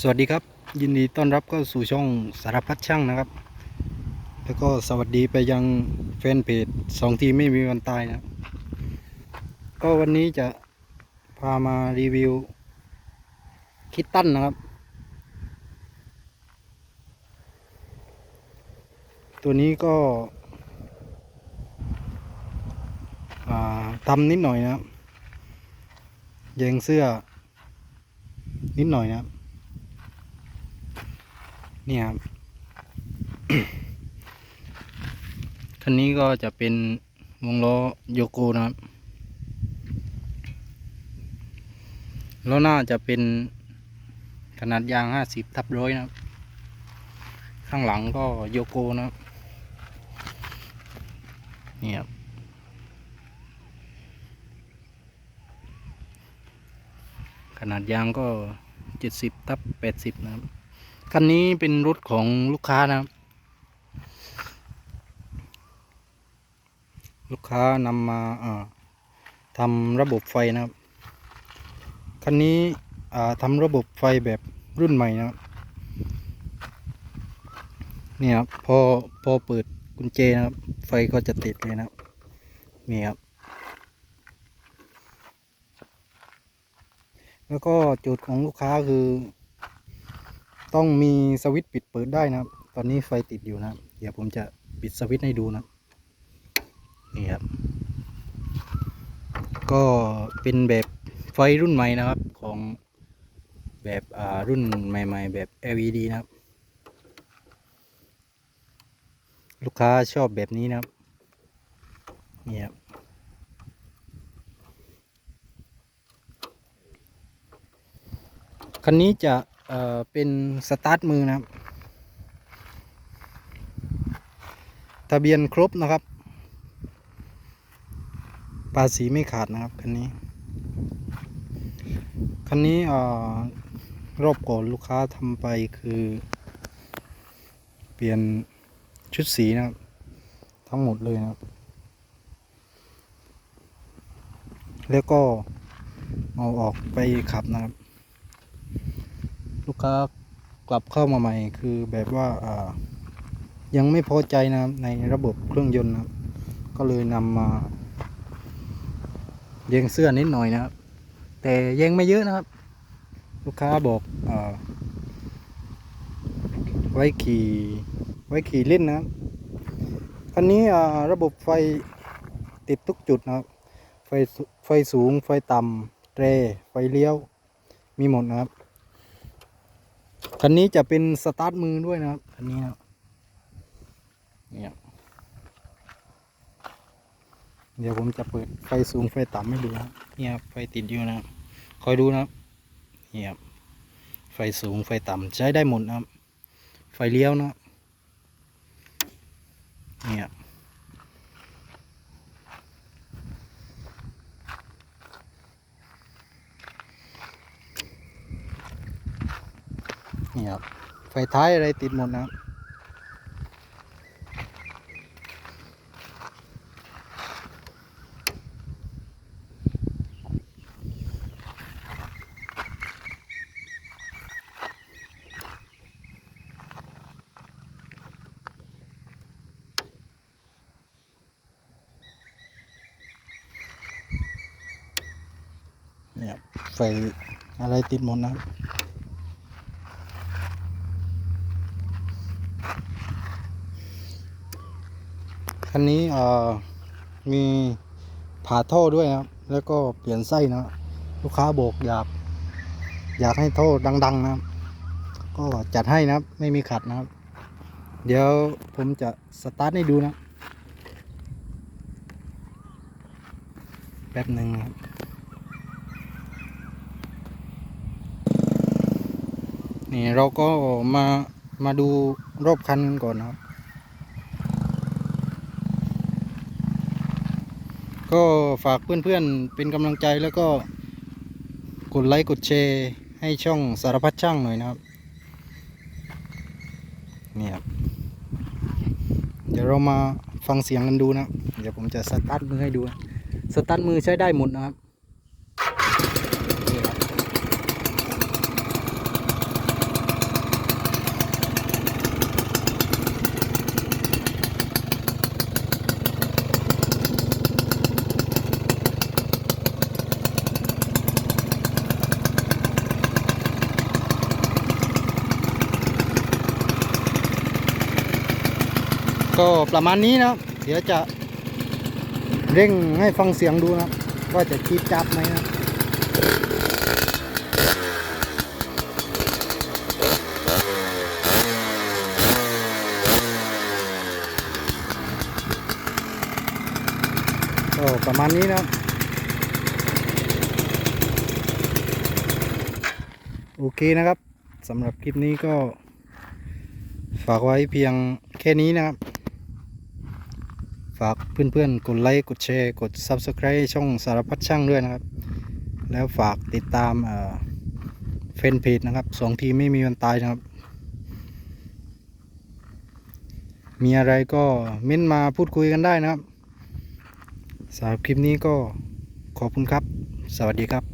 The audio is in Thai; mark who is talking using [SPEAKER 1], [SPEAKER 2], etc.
[SPEAKER 1] สวัสดีครับ ยินดีต้อนรับเข้าสู่ช่องสารพัดช่างนะครับ แล้วก็สวัสดีไปยังแฟนเพจสองทีไม่มีวันตายนะครับก็วันนี้จะพามารีวิวคิตตันนะครับ ตัวนี้ก็ทำนิดหน่อยนะครับ แยงเสื้อนิดหน่อยนะครับ เนี่ยครับคันนี้ก็จะเป็นวงล้อโยโกนะครับแล้วหน้าจะเป็นขนาดยางห้าสิบทับร้อยนะครับ ข้างหลังก็โยโกนะครับนี่ครับขนาดยางก็เจ็ดสิบทับแปดสิบนะครับ คันนี้เป็นรถของลูกค้านะครับ ลูกค้านำมาทำระบบไฟนะครับ คันนี้ทำระบบไฟแบบรุ่นใหม่นะครับนี่ครับพอพอเปิดกุญแจนะครับ ไฟก็จะติดเลยนะครับนี่ครับ แล้วก็จุดของลูกค้าคือ ต้องมีสวิตช์ปิดเปิดได้นะครับ ตอนนี้ไฟติดอยู่นะครับเดี๋ยวผมจะปิดสวิตช์ให้ดูนะนี่ครับ ก็เป็นแบบไฟรุ่นใหม่นะครับของแบบอ่ารุ่นใหม่ ๆ แบบ LED นะครับ ลูกค้าชอบแบบนี้นะครับนี่ครับคันนี้จะ อ่อเป็นสตาร์ทมือนะครับ ทะเบียนครบนะครับ ภาษีไม่ขาดนะครับคันนี้ คันนี้อ่อรอบก่อนลูกค้าทำไปคือ เปลี่ยนชุดสีนะครับ ทั้งหมดเลยนะครับ แล้วก็เอาออกไปขับนะครับ กค้ากลับเข้ามาใหม่คือแบบว่ายังไม่พอใจนะในระบบเครื่องยนต์นะก็เลยนำมาเยงเสื้อนิดหน่อยนะครับ แต่เยงไม่เยอะนะครับ ลูกค้าบอกอไว้ขี่ไว้ขี่เล่นนะครับคันนี้ระบบไฟติดทุกจุดนะครับ ไฟไฟสูงไฟต่ำเตรไฟเลี้ยวมีหมดนะครับ คันนี้จะเป็นสตาร์ทมือด้วยนะครับ คันนี้ครับเนี่ยเดี๋ยวผมจะเปิดไฟสูงไฟต่ำให้ดูนะเนี่ยไฟติดอยู่นะครับคอยดูนะครับเนี่ยไฟสูงไฟต่ำใช้ได้หมดนะครับไฟเลี้ยวนะครับเนี่ยครับ นี่ครับไฟท้ายอะไรติดหมดนะครับเนี่ยไฟอะไรติดหมดนะครับ คันนี้มีผ่าท่อด้วยนะครับ แล้วก็เปลี่ยนไส้นะ ลูกค้าโบกอยาก อยากให้ท่อดัง ๆ นะครับ ก็จัดให้นะครับ ไม่มีขัดนะครับ เดี๋ยวผมจะสตาร์ทให้ดูนะแป๊บหนึ่งนะครับนี่เราก็มามาดูรอบคันกันก่อนนะครับ ก็ฝากเพื่อนๆเป็นกำลังใจแล้วก็กดไลค์กดแชร์ให้ช่องสารพัดช่างหน่อยนะครับนี่ครับเดี๋ยวเรามาฟังเสียงกันดูนะ เดี๋ยวผมจะสตาร์ทมือให้ดู สตาร์ทมือใช้ได้หมดนะครับ ก็ประมาณนี้นะครับ เดี๋ยวจะเร่งให้ฟังเสียงดูนะว่าจะจีบจับไหมนะก็ประมาณนี้นะโอเคนะครับสำหรับคลิปนี้ก็ฝากไว้เพียงแค่นี้นะครับ ฝากเพื่อนๆ กดไลค์กดแชร์กด Subscribe ช่องสารพัดช่างด้วยนะครับ แล้วฝากติดตามเฟนเพจนะครับสองทีไม่มีวันตายนะครับ มีอะไรก็เม้นมาพูดคุยกันได้นะครับสำหรับคลิปนี้ก็ขอบคุณครับ สวัสดีครับ